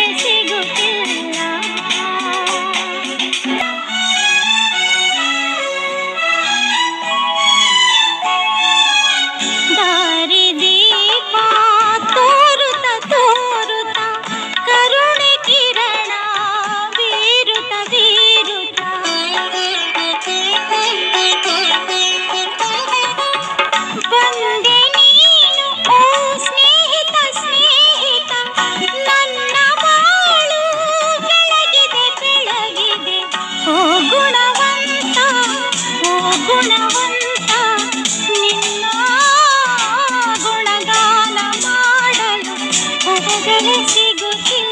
এসেছি গোটের ಗುಣಗಾನ ಮಾಡಲು ಸಿಗುತ್ತಿಲ್ಲ